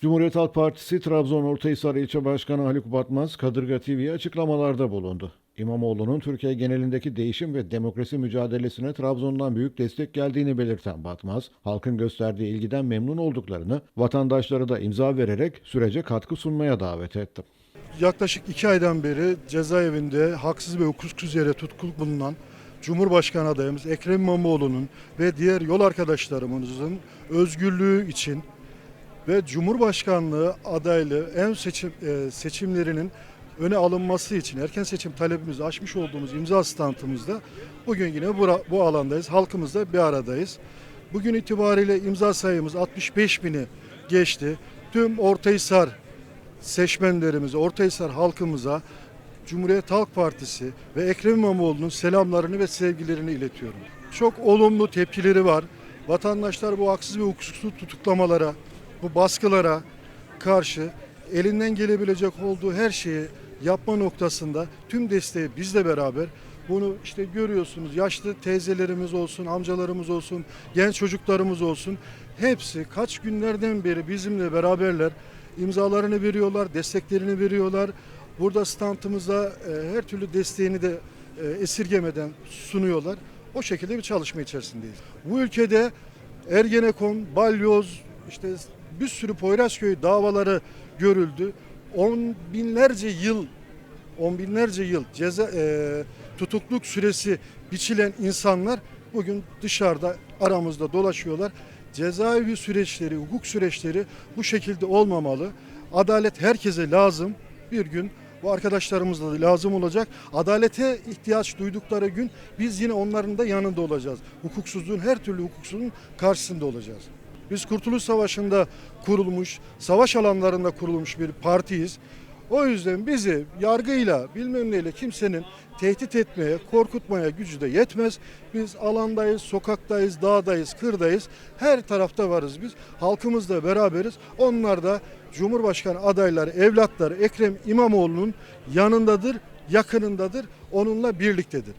Cumhuriyet Halk Partisi Trabzon Ortahisar İlçe Başkanı Haluk Batmaz, Kadırga TV'ye açıklamalarda bulundu. İmamoğlu'nun Türkiye genelindeki değişim ve demokrasi mücadelesine Trabzon'dan büyük destek geldiğini belirten Batmaz, halkın gösterdiği ilgiden memnun olduklarını, vatandaşları da imza vererek sürece katkı sunmaya davet etti. Yaklaşık iki aydan beri cezaevinde haksız ve hukuksuz yere tutukluk bulunan Cumhurbaşkanı adayımız Ekrem İmamoğlu'nun ve diğer yol arkadaşlarımızın özgürlüğü için ve Cumhurbaşkanlığı adaylığı en seçim e, seçimlerinin öne alınması için erken seçim talebimizi açmış olduğumuz imza standımızda bugün yine bura- bu alandayız. Halkımızla bir aradayız. Bugün itibariyle imza sayımız 65 bini geçti. Tüm Ortahisar seçmenlerimize, Ortahisar halkımıza Cumhuriyet Halk Partisi ve Ekrem İmamoğlu'nun selamlarını ve sevgilerini iletiyorum. Çok olumlu tepkileri var. Vatandaşlar bu haksız ve hukuksuz tutuklamalara, bu baskılara karşı elinden gelebilecek olduğu her şeyi yapma noktasında tüm desteği bizle beraber bunu işte görüyorsunuz yaşlı teyzelerimiz olsun, amcalarımız olsun, genç çocuklarımız olsun hepsi kaç günlerden beri bizimle beraberler. imzalarını veriyorlar, desteklerini veriyorlar. Burada standımızda e, her türlü desteğini de e, esirgemeden sunuyorlar. O şekilde bir çalışma içerisindeyiz. Bu ülkede Ergenekon, Balyoz, işte bir sürü Poyrazköy davaları görüldü. On binlerce yıl, on binlerce yıl ceza e, tutukluk süresi biçilen insanlar bugün dışarıda aramızda dolaşıyorlar. Cezaevi süreçleri, hukuk süreçleri bu şekilde olmamalı. Adalet herkese lazım. Bir gün bu arkadaşlarımıza da lazım olacak. Adalete ihtiyaç duydukları gün biz yine onların da yanında olacağız. Hukuksuzluğun her türlü hukuksuzluğun karşısında olacağız. Biz Kurtuluş Savaşı'nda kurulmuş, savaş alanlarında kurulmuş bir partiyiz. O yüzden bizi yargıyla bilmem neyle kimsenin tehdit etmeye, korkutmaya gücü de yetmez. Biz alandayız, sokaktayız, dağdayız, kırdayız. Her tarafta varız biz. Halkımızla beraberiz. Onlar da Cumhurbaşkanı adayları, evlatları Ekrem İmamoğlu'nun yanındadır, yakınındadır, onunla birliktedir.